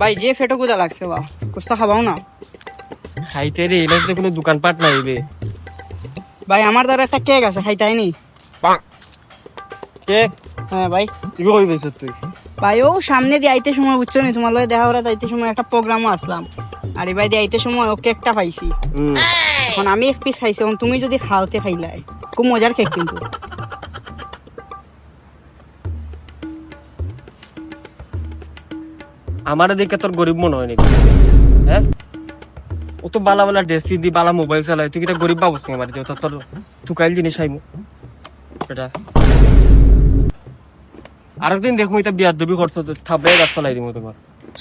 ভাই যে ফেটো কুদা লাগছে বা কুস্তা খাবাও না। খাইতে রে এটা তো কোনো দোকানপাট নাই রে ভাই আমার দ্বারা একটা কেক আছে খাইতাই নি? কে হ্যাঁ ভাই। ইগো কই বেছ তুই? ভাই ও সামনে দিয়ে আইতে সময় বুঝছ নি? তোমার লগে দেখা করে আইতে সময় একটা প্রোগ্রামও আসলাম আর ভাই দিয়ে আইতে সময় ও কেকটা পাইছি। হুম এখন আমি এক পিস খাইছি এখন তুমি যদি খাওয়াতে খাইলাই। খুব মজার কেক কিন্তু। আমার দিকে তোর গরিব মনে হয় নাকি? হ্যাঁ? ও তো বালা বালা ড্রেস দি, বালা মোবাইল চালায়। তুই কিটা গরিব বাবু আমার যে তোর তুকাইল জিনিস আইমু। এটা আরেকদিন দেখো এটা বিয়ার দবি খরচ থাপড়ে রাত চালাই দিব তোমার।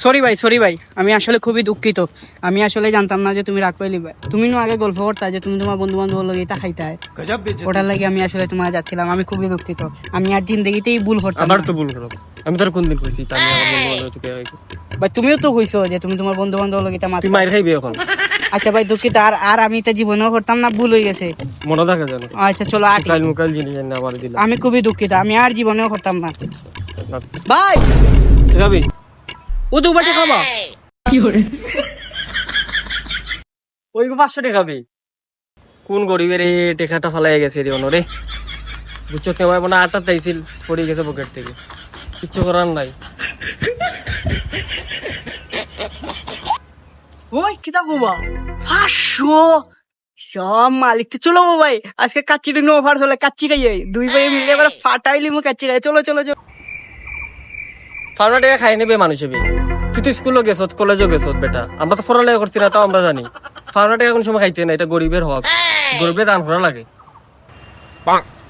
সরি ভাই সরি ভাই আমি আসলে খুবই দুঃখিত। আমি আসলে জানতাম না যে তুমি রাগ পাইলি ভাই তুমি নো আগে গল্প করতা যে তুমি তোমার বন্ধু বান্ধব লগে এটা খাইতে। ওটার লাগে আমি আসলে তোমার যাচ্ছিলাম। আমি খুবই দুঃখিত। আমি আর জিন্দগিতেই ভুল করতাম আমার তো ভুল খরচ আমি তোর কোন দিন কইছি তাই আমার বন্ধু বান্ধব তোকে আইছি। ভাই তুমিও তো হইছো যে তুমি তোমার বন্ধু বান্ধব লগে এটা মাত তুই মাইর খাইবি এখন। আচ্ছা ভাই দুঃখিত। আর আর আমি এটা জীবনেও করতাম না ভুল হয়ে গেছে। মনে থাকে জানো আচ্ছা চলো আটি। কাল মুকাল জিনিস এনে আবার দিলাম আমি খুবই দুঃখিত। আমি আর জীবনেও করতাম না। ভাই! ঠিক আছে ও দু বাটি খাবা। ওই পাঁচশো টাকা বে কোন গরিবের এই টেকাটা ফালাই গেছে রে অনরে। বুঝছ কেমন মনে আটটা তাইছিল পড়ে গেছে পকেট থেকে। কিচ্ছু করার নাই। ওই কিতা কবা পাঁচশো? সব মালিক তো চলো ভাই। আজকে কাচ্চিটা নো অফার চলে কাচ্চি খাইয়ে দুই ভাই মিলে এবার ফাটাইলি মু কাচ্চি খাই চলো চলো চলো। ফার্মা টাকা খাই নেবে মানুষ বে তুই তো স্কুলও গেছত কলেজও গেছত বেটা। আমরা তো পড়ালেখা করছি না তাও আমরা জানি। ফার্মা টাকা কোন সময় খাইতে না এটা গরিবের হক। গরিবের দান করা লাগে।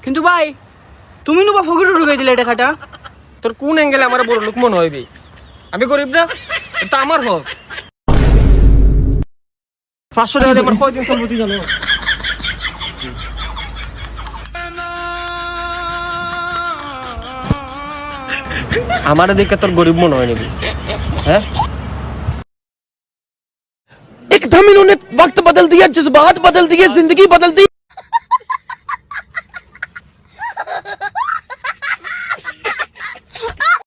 কিন্তু ভাই তুমি নো বা ফকির ঢুকাই দিলে এটা খাটা। তোর কোন অ্যাঙ্গেলে আমার বড় লোক মনে হইবে? আমি গরিব না এটা আমার হক। পাঁচশো টাকা দিয়ে আমার কয়দিন সম্পত্তি জানো? আমার দিকে তোর গরিব মনে হয় নাকি হ্যাঁ एकदम इन्होंने वक्त बदल दिया जज्बात बदल दिए जिंदगी बदल दी